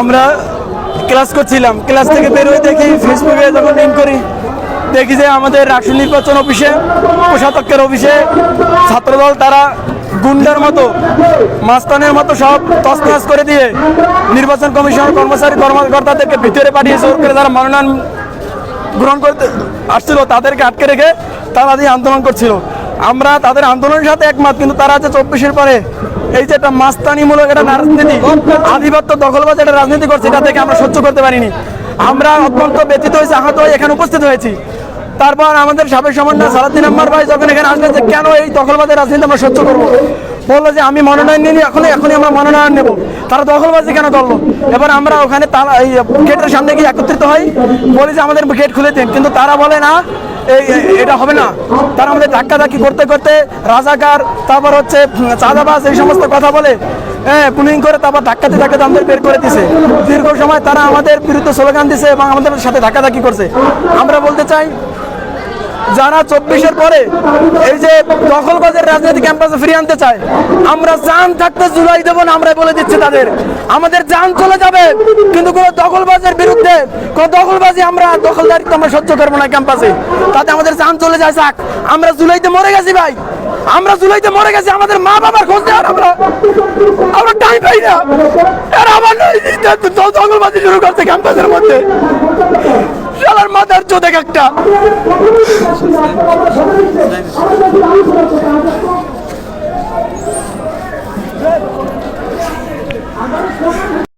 আমরা ক্লাস করছিলাম। ক্লাস থেকে বের হয়ে দেখি ফেসবুকে যখন লিঙ্ক করি, দেখি যে আমাদের রাষ্ট্র নির্বাচন অফিসে কোষাধ্যক্ষের অফিসে ছাত্রদল তারা গুন্ডার মতো, মাস্তানের মতো সব তসনাস করে দিয়ে নির্বাচন কমিশন কর্মচারী কর্মকর্তাদেরকে ভিতরে পাঠিয়েছে। ওর করে তারা মনোনয়ন গ্রহণ করতে আসছিল, তাদেরকে আটকে রেখে তারা দিয়ে আন্দোলন করছিল। আমরা তাদের আন্দোলনের সাথে একমত, কিন্তু তারা যে চব্বিশের পরে। এই যে একটা মাস্তানিমূলক একটা রাজনীতি, আধিপত্য দখলবাজ একটা রাজনীতি করছে, এটা থেকে আমরা সহ্য করতে পারিনি। আমরা অত্যন্ত ব্যতীত হয়েছি, আহত হয়ে এখানে উপস্থিত হয়েছি। তারপর আমাদের সাবেক সমন্বয় সালাদ্দিন আম্মার ভাই যখন এখানে আসলেন যে কেন এই দখলবাজের রাজনীতি আমরা সহ্য করব? বলল যে আমি মনোনয়ন নিই এখনই এখনই আমরা মনোনয়ন নেব। তারা দখলবাজি কেন করল এবার আমরা ওখানে তারা এই গেটের সামনে গিয়ে একত্রিত হই, বলি যে আমাদের গেট খুলে দিন। কিন্তু তারা বলে না এই এটা হবে না। তারা আমাদের ধাক্কাধাক্কি করতে করতে রাজাকার, তারপর হচ্ছে চাঁদাবাস এই সমস্ত কথা বলে হ্যাঁ পুলিং করে তারপর ধাক্কাতে ধাক্কা আমাদের বের করে দিছে। দীর্ঘ সময় তারা আমাদের বিরুদ্ধে স্লোগান দিছে এবং আমাদের সাথে ধাক্কাধাক্কি করছে। আমরা বলতে চাই যারা চব্বিশের পরে এই যে দখলবাজের রাজনীতি ক্যাম্পাসে ফিরিয়ে আনতে চায়, আমরা জান থাকতে জুলাই দেবো না আমরা বলে দিচ্ছি তাদের। আমাদের জান চলে যাবে, কিন্তু কোনো দখলবাজের বিরুদ্ধে, কোনো দখলবাজি আমরা দখলদারিত্ব আমরা সহ্য করব না ক্যাম্পাসে। তাতে আমাদের জান চলে যায়, যাক। আমরা জুলাইতে মরে গেছি, ভাই। আমরা জুলাইতে মরে গেছি, আমাদের মা বাবার খোঁজ নেওয়ার আমরা আমরা টাইম পাই না। এরা আবার দখলবাজি শুরু করছে ক্যাম্পাসের মধ্যে। শালার মাদার চোদেক একটা